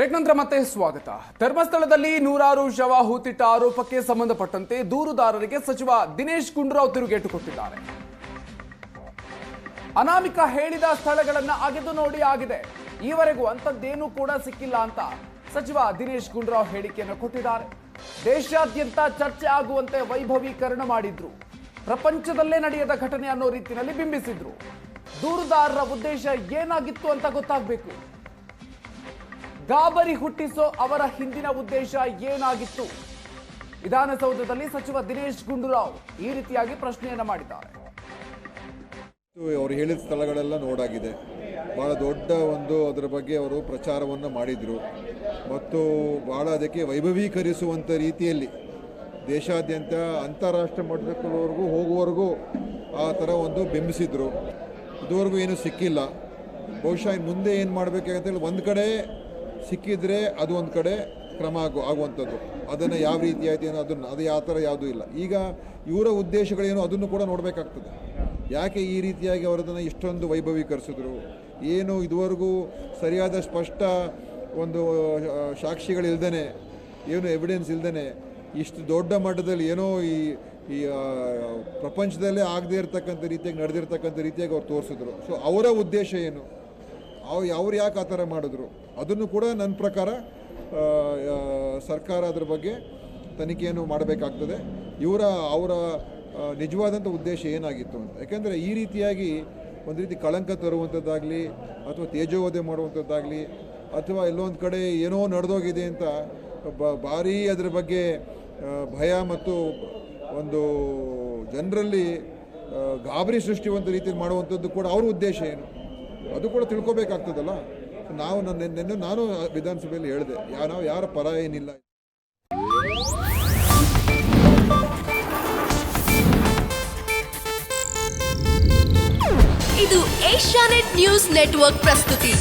Break ನಂತರ ಮತ್ತೆ ಸ್ವಾಗತ. ಧರ್ಮಸ್ಥಳದಲ್ಲಿ ನೂರಾರು ಶವ ಹೂತಿಟ್ಟ ಆರೋಪಕ್ಕೆ ಸಂಬಂಧಪಟ್ಟಂತೆ ದೂರುದಾರರಿಗೆ ಸಚಿವ ದಿನೇಶ್ ಗುಂಡೂರಾವ್ ತಿರುಗೇಟು ಕೊಟ್ಟಿದ್ದಾರೆ. ಅನಾಮಿಕ ಹೇಳಿದ ಸ್ಥಳಗಳನ್ನ ಅಗೆದು ನೋಡಿ ಆಗಿದೆ. ಈವರೆಗೂ ಅಂಥದ್ದೇನೂ ಕೂಡ ಸಿಕ್ಕಿಲ್ಲ ಅಂತ ಸಚಿವ ದಿನೇಶ್ ಗುಂಡೂರಾವ್ ಹೇಳಿಕೆಯನ್ನು ಕೊಟ್ಟಿದ್ದಾರೆ. ದೇಶಾದ್ಯಂತ ಚರ್ಚೆ ಆಗುವಂತೆ ವೈಭವೀಕರಣ ಮಾಡಿದ್ರು. ಪ್ರಪಂಚದಲ್ಲೇ ನಡೆಯದ ಘಟನೆ ಅನ್ನೋ ರೀತಿಯಲ್ಲಿ ಬಿಂಬಿಸಿದ್ರು. ದೂರುದಾರರ ಉದ್ದೇಶ ಏನಾಗಿತ್ತು ಅಂತ ಗೊತ್ತಾಗಬೇಕು. ಗಾಬರಿ ಹುಟ್ಟಿಸೋ ಅವರ ಹಿಂದಿನ ಉದ್ದೇಶ ಏನಾಗಿತ್ತು? ವಿಧಾನಸೌಧದಲ್ಲಿ ಸಚಿವ ದಿನೇಶ್ ಗುಂಡೂರಾವ್ ಈ ರೀತಿಯಾಗಿ ಪ್ರಶ್ನೆಯನ್ನ ಮಾಡಿದ್ದಾರೆ. ಅವರು ಹೇಳಿದ ಸ್ಥಳಗಳೆಲ್ಲ ನೋಡಾಗಿದೆ. ಭಾಳ ದೊಡ್ಡ ಒಂದು ಅದರ ಬಗ್ಗೆ ಅವರು ಪ್ರಚಾರವನ್ನು ಮಾಡಿದರು. ಮತ್ತು ಭಾಳ ಅದಕ್ಕೆ ವೈಭವೀಕರಿಸುವಂಥ ರೀತಿಯಲ್ಲಿ ದೇಶಾದ್ಯಂತ ಅಂತಾರಾಷ್ಟ್ರೀಯ ಮಟ್ಟದವರೆಗೂ ಹೋಗುವವರೆಗೂ ಆ ಥರ ಒಂದು ಬಿಂಬಿಸಿದರು. ಇದುವರೆಗೂ ಏನೂ ಸಿಕ್ಕಿಲ್ಲ. ಬಹುಶಃ ಮುಂದೆ ಏನು ಮಾಡಬೇಕಂತೇಳಿ ಒಂದು ಕಡೆ ಸಿಕ್ಕಿದ್ರೆ ಅದು ಒಂದು ಕಡೆ ಕ್ರಮ ಆಗು ಆಗುವಂಥದ್ದು. ಅದನ್ನು ಯಾವ ರೀತಿ ಆಯಿತು ಏನೋ ಅದನ್ನು ಅದು ಯಾವ ಥರ ಯಾವುದೂ ಇಲ್ಲ. ಈಗ ಇವರ ಉದ್ದೇಶಗಳೇನು ಅದನ್ನು ಕೂಡ ನೋಡಬೇಕಾಗ್ತದೆ. ಯಾಕೆ ಈ ರೀತಿಯಾಗಿ ಅವರದನ್ನು ಇಷ್ಟೊಂದು ವೈಭವೀಕರಿಸಿದ್ರು? ಏನು ಇದುವರೆಗೂ ಸರಿಯಾದ ಸ್ಪಷ್ಟ ಒಂದು ಸಾಕ್ಷಿಗಳಿಲ್ದೇ ಏನು ಎವಿಡೆನ್ಸ್ ಇಲ್ದೇ ಇಷ್ಟು ದೊಡ್ಡ ಮಟ್ಟದಲ್ಲಿ ಏನೋ ಈ ಈ ಪ್ರಪಂಚದಲ್ಲೇ ಆಗದೇ ಇರತಕ್ಕಂಥ ರೀತಿಯಾಗಿ ನಡೆದಿರ್ತಕ್ಕಂಥ ರೀತಿಯಾಗಿ ಅವ್ರು ತೋರಿಸಿದ್ರು. ಸೊ ಅವರ ಉದ್ದೇಶ ಏನು? ಅವ್ರು ಅವ್ರು ಯಾಕೆ ಆ ಥರ ಮಾಡಿದ್ರು? ಅದನ್ನು ಕೂಡ ನನ್ನ ಪ್ರಕಾರ ಸರ್ಕಾರ ಅದರ ಬಗ್ಗೆ ತನಿಖೆಯನ್ನು ಮಾಡಬೇಕಾಗ್ತದೆ. ಇವರ, ಅವರ ನಿಜವಾದಂಥ ಉದ್ದೇಶ ಏನಾಗಿತ್ತು ಅಂತ. ಯಾಕೆಂದರೆ ಈ ರೀತಿಯಾಗಿ ಒಂದು ರೀತಿ ಕಳಂಕ ತರುವಂಥದ್ದಾಗಲಿ, ಅಥವಾ ತೇಜೋವಧೆ ಮಾಡುವಂಥದ್ದಾಗಲಿ, ಅಥವಾ ಎಲ್ಲೊಂದು ಕಡೆ ಏನೋ ನಡೆದೋಗಿದೆ ಅಂತ ಬ, ಭಾರೀ ಅದರ ಬಗ್ಗೆ ಭಯ ಮತ್ತು ಒಂದು ಜನರಲ್ಲಿ ಗಾಬರಿ ಸೃಷ್ಟಿವಂತ ರೀತಿಯಲ್ಲಿ ಮಾಡುವಂಥದ್ದು ಕೂಡ ಅವ್ರ ಉದ್ದೇಶ ಏನು? ಅದು ಕೂಡ ತಿಳ್ಕೊಬೇಕಾಗ್ತದಲ್ಲ? ನಾವು ನನ್ನ ನಾನು ವಿಧಾನಸಭೆಯಲ್ಲಿ ಹೇಳಿದೆ, ಯಾ ನಾವು ಯಾರ ಪರ ಏನಿಲ್ಲ. ಇದು ಏಷ್ಯಾನೆಟ್ ನ್ಯೂಸ್ ನೆಟ್ವರ್ಕ್ ಪ್ರಸ್ತುತಿ.